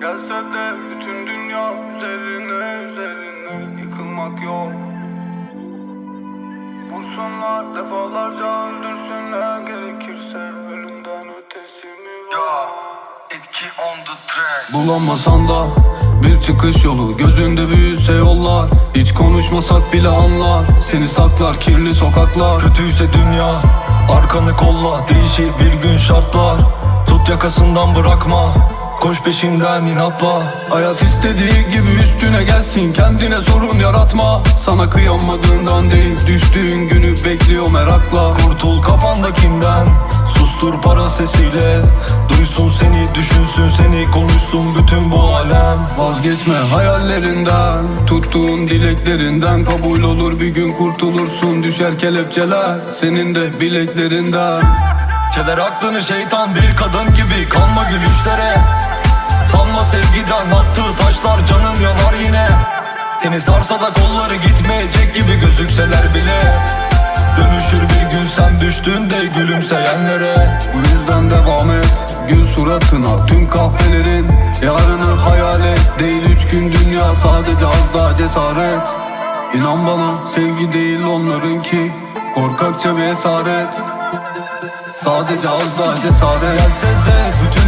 Gelse de bütün dünya üzerine üzerine yıkılmak yok. Vursunlar defalarca öldürsünler gerekirse ölümden ötesi mi var? Ya etki on the track. Bulamasan da bir çıkış yolu Gözünde büyüse yollar. Hiç konuşmasak bile anlar Seni saklar kirli sokaklar. Kötüyse dünya Arkanı kolla değişir bir gün şartlar. Tut yakasından bırakma Koş peşinden inatla. Hayat istediği gibi üstüne gelsin. Kendine sorun yaratma. Sana kıyamadığından değil Düştüğün günü bekliyor merakla. Kurtul kafandakinden Sustur para sesiyle. Duysun seni düşünsün seni Konuşsun bütün bu alem. Vazgeçme hayallerinden Tuttuğun dileklerinden. Kabul olur bir gün kurtulursun Düşer kelepçeler Senin de bileklerinden. Çeler aklını şeytan bir kadın gibi. Kalma gülüşlere Canın yanar yine. Seni sarsa da kolları gitmeyecek gibi gözükseler bile. Dönüşür bir gün sen düştüğünde gülümseyenlere. Bu yüzden devam et Gül suratına. Tüm kahvelerin Yarını hayal et. Değil üç gün dünya sadece az daha cesaret. İnan bana sevgi değil onlarınki. Korkakça bir esaret. Sadece az daha cesaret. Gelse de bütün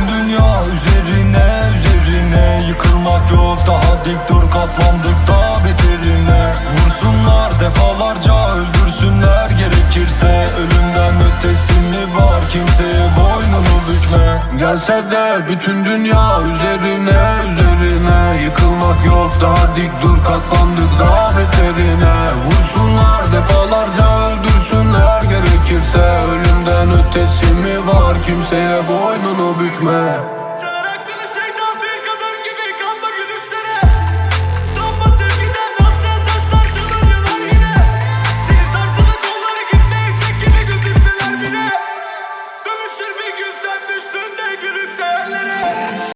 dur katlandık daha beterine. Vursunlar defalarca öldürsünler gerekirse. Ölümden ötesi mi var kimseye boynunu bükme. Gelse de bütün dünya üzerine üzerine. Yıkılmak yok daha dik dur katlandık daha beterine. Vursunlar defalarca öldürsünler gerekirse. Ölümden ötesi mi var kimseye boynunu bükme